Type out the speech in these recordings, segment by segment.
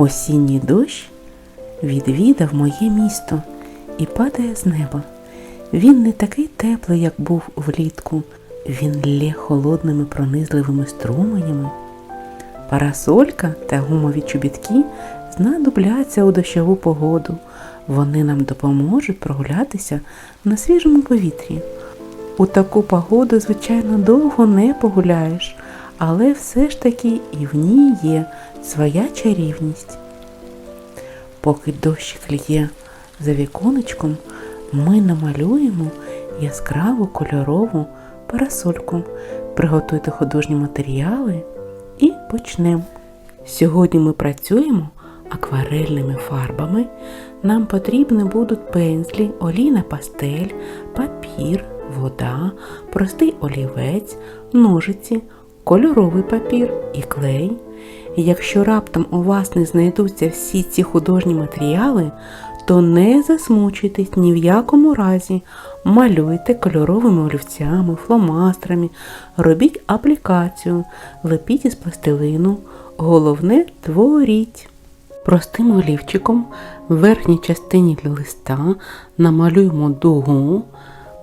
Осінній дощ відвідав моє місто і падає з неба. Він не такий теплий, як був влітку. Він лє холодними пронизливими струменями. Парасолька та гумові чобітки знадобляться у дощову погоду. Вони нам допоможуть прогулятися на свіжому повітрі. У таку погоду, звичайно, довго не погуляєш, але все ж таки і в ній є своя чарівність. Поки дощик лє за віконечком, ми намалюємо яскраву кольорову парасольку. Приготуйте художні матеріали і почнемо. Сьогодні ми працюємо акварельними фарбами. Нам потрібні будуть пензлі, олійна пастель, папір, вода, простий олівець, ножиці, кольоровий папір і клей. Якщо раптом у вас не знайдуться всі ці художні матеріали, то не засмучуйтесь ні в якому разі. Малюйте кольоровими олівцями, фломастерами, робіть аплікацію, лепіть із пластилину. Головне творіть. Простим олівчиком в верхній частині листа намалюємо дугу,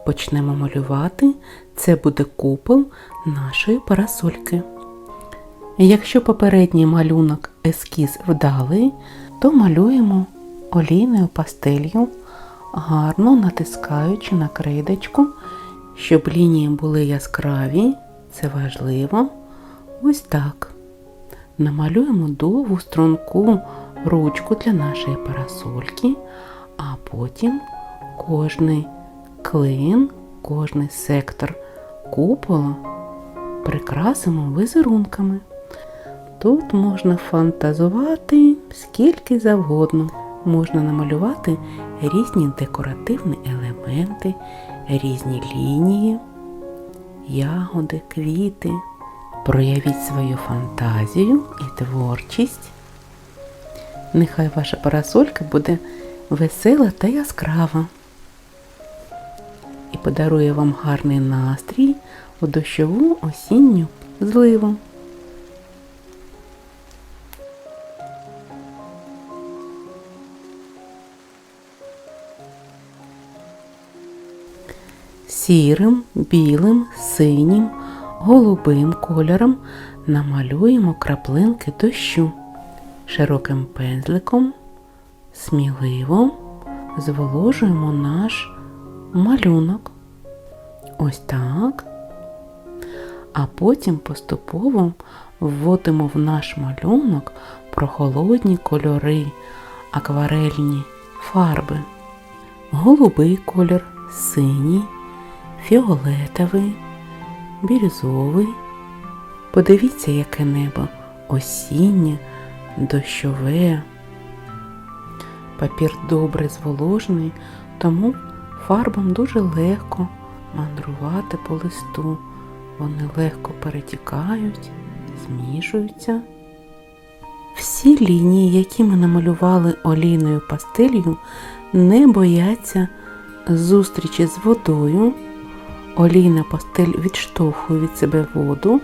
почнемо малювати. Це буде купол нашої парасольки. Якщо попередній малюнок ескіз вдалий, то малюємо олійною пастелью, гарно натискаючи на крейдочку, щоб лінії були яскраві, це важливо. Ось так. Намалюємо довгу струнку ручку для нашої парасольки, а потім кожний клин, кожний сектор купола прикрасимо візерунками. Тут можна фантазувати скільки завгодно. Можна намалювати різні декоративні елементи, різні лінії, ягоди, квіти. Проявіть свою фантазію і творчість. Нехай ваша парасолька буде весела та яскрава і подарує вам гарний настрій у дощову осінню зливу. Сірим, білим, синім, голубим кольором намалюємо краплинки дощу широким пензликом, сміливо зволожуємо наш малюнок. Ось так. А потім поступово вводимо в наш малюнок прохолодні кольори, акварельні фарби. Голубий колір, синій, фіолетовий, бірюзовий. Подивіться, яке небо осіннє, дощове. Папір добре зволожений, тому фарбам дуже легко мандрувати по листу. Вони легко перетікають, змішуються. Всі лінії, які ми намалювали олійною пастелью, не бояться зустрічі з водою. Олійна пастель відштовхує від себе воду,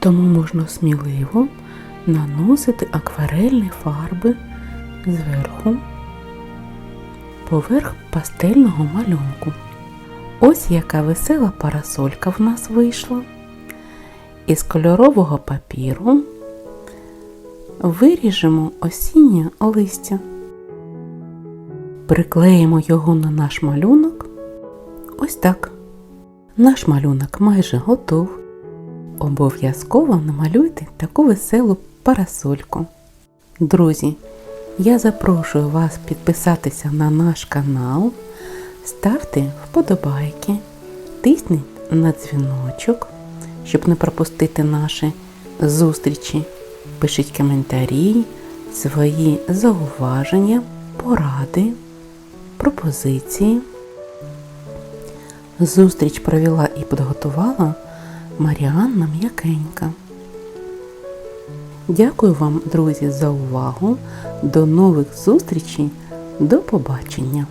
тому можна сміливо наносити акварельні фарби зверху поверх пастельного малюнку. Ось яка весела парасолька в нас вийшла. Із кольорового папіру виріжемо осіннє листя, приклеїмо його на наш малюнок. Ось так. Наш малюнок майже готов. Обов'язково намалюйте таку веселу парасольку. Друзі, я запрошую вас підписатися на наш канал, ставте вподобайки, тисніть на дзвіночок, щоб не пропустити наші зустрічі. Пишіть коментарі, свої зауваження, поради, пропозиції. Зустріч провела і підготувала Маріанна М'якенька. Дякую вам, друзі, за увагу. До нових зустрічей. До побачення!